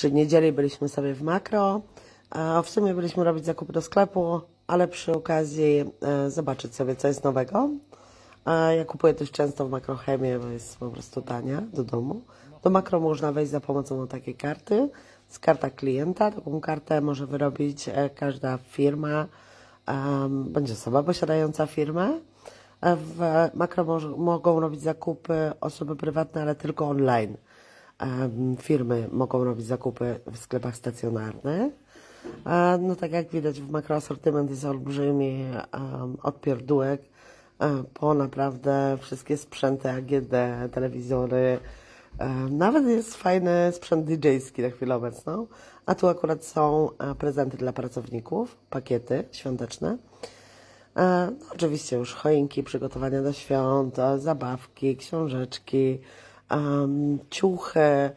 przy niedzieli byliśmy sobie w makro, w sumie byliśmy robić zakupy do sklepu, ale przy okazji e, zobaczyć sobie, co jest nowego. Ja kupuję dość często w makrochemię, bo jest po prostu tania do domu. Do makro można wejść za pomocą takiej karty. Z karta klienta. Taką kartę może wyrobić e, każda firma, bądź osoba posiadająca firmę. E, W makro mogą robić zakupy osoby prywatne, ale tylko online. Firmy mogą robić zakupy w sklepach stacjonarnych. No tak jak widać w makro asortyment jest olbrzymi, od pierdółek e, po naprawdę wszystkie sprzęty AGD, telewizory, e, nawet jest fajny sprzęt DJ-ski na chwilę obecną, a tu akurat są e, prezenty dla pracowników, pakiety świąteczne. No, oczywiście już choinki, przygotowania do świąt, zabawki, książeczki, em, ciuchy.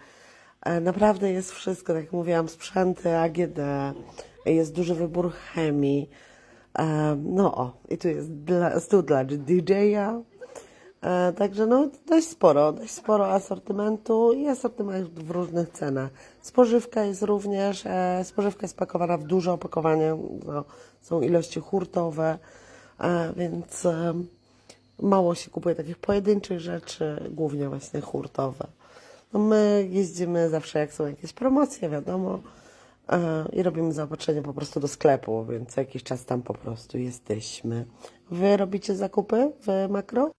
E, Naprawdę jest wszystko, tak jak mówiłam, sprzęty AGD, jest duży wybór chemii. E, No o, i tu jest dla, stół dla DJ-a. E, Także no dość sporo, dość sporo asortymentu i asortyment w różnych cenach. Spożywka jest również, e, spożywka jest pakowana w duże opakowanie, no, są ilości hurtowe, e, więc e, mało się kupuje takich pojedynczych rzeczy, głównie właśnie hurtowe. No my jeździmy zawsze jak są jakieś promocje, wiadomo, e, i robimy zaopatrzenie po prostu do sklepu, więc co jakiś czas tam po prostu jesteśmy. Wy robicie zakupy w makro?